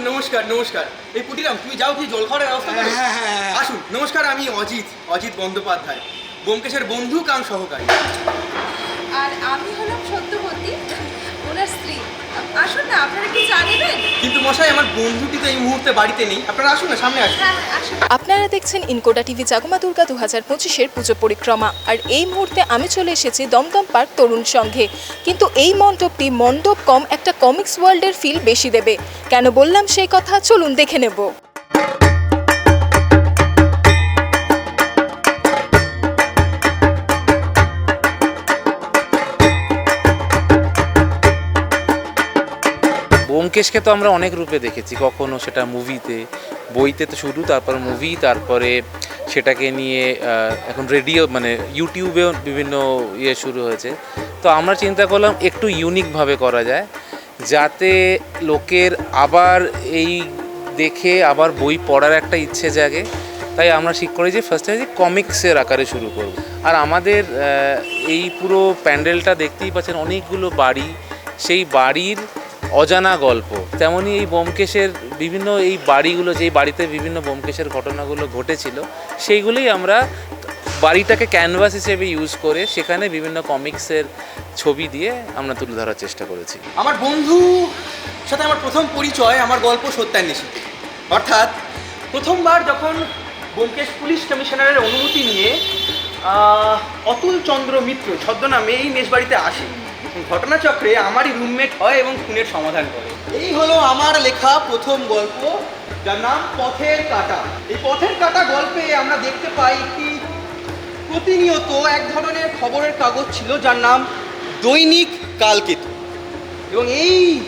নমস্কার নমস্কার। এই পুটিরাম তুমি যাও কি জল খাওয়ার ব্যবস্থা করো। হ্যাঁ, হ্যাঁ, হ্যাঁ। আসুন নমস্কার আমি অজিত অজিত বন্দ্যোপাধ্যায় ব্যোমকেশের বন্ধু কাম সহকারী। কিন্তু মশাই আমার বন্ধুটি তো এই মুহূর্তে বাড়িতে নেই। আপনারা আসুন না সামনে আসুন। হ্যাঁ হ্যাঁ, আপনারা দেখছেন ইনকোটা টিভি জাগমা দুর্গা দু হাজার পঁচিশের পুজো পরিক্রমা। আর এই মুহূর্তে আমি চলে এসেছি দমদম পার্ক তরুণ সংঘে। কিন্তু এই মণ্ডপটি মণ্ডপ কম একটা কমিক্স ওয়ার্ল্ডের ফিল বেশি দেবে। কেন বললাম সেই কথা? চলুন দেখে নেব। ব্যোমকেশকে তো আমরা অনেক রূপে দেখেছি, কখনো সেটা মুভিতে, বইতে তো শুরু তারপর মুভি, তারপরে সেটাকে নিয়ে এখন রেডিও মানে ইউটিউবেও বিভিন্ন ইয়ে শুরু হয়েছে। তো আমরা চিন্তা করলাম একটু ইউনিকভাবে করা যায়, যাতে লোকের আবার এই দেখে আবার বই পড়ার একটা ইচ্ছে জাগে। তাই আমরা ঠিক করি যে ফার্স্টে যে কমিক্সের আকারে শুরু করব। আর আমাদের এই পুরো প্যান্ডেলটা দেখতেই পাচ্ছেন অনেকগুলো বাড়ি, সেই বাড়ির অজানা গল্প। তেমনি এই বোমকেশের বিভিন্ন এই বাড়িগুলো যেই বাড়িতে বিভিন্ন বোমকেশের ঘটনাগুলো ঘটেছিল, সেইগুলোই আমরা বাড়িটাকে ক্যানভাস হিসেবে ইউজ করে সেখানে বিভিন্ন কমিক্সের ছবি দিয়ে আমরা তুলে ধরার চেষ্টা করেছি। আমার বন্ধু সাথে আমার প্রথম পরিচয়, আমার গল্প সত্যান্বেষীতে অর্থাৎ প্রথমবার যখন ব্যোমকেশ পুলিশ কমিশনারের অনুমতি নিয়ে অতুল চন্দ্র মিত্র, ছদ্মনামে এই মেশবাড়িতে আসে। ঘটনাচক্রে আমারই রুমমেট হয় এবং খুনের সমাধান করে। এই হলো আমার লেখা প্রথম গল্প, যার নাম পথের কাটা। এই পথের কাটা গল্পে আমরা দেখতে পাই একটি প্রতিনিয়ত এক ধরনের খবরের কাগজ ছিল যার নাম দৈনিক কালকেতু। এবং এই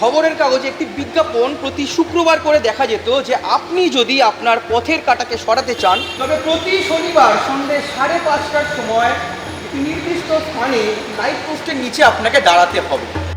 খবরের কাগজে একটি বিজ্ঞাপন প্রতি শুক্রবার করে দেখা যেত যে আপনি যদি আপনার পথের কাটাকে সরাতে চান, তবে প্রতি শনিবার সন্ধ্যে সাড়ে পাঁচটার সময় নির্দিষ্ট স্থানে লাইট পোস্টের নিচে আপনাকে দাঁড়াতে হবে।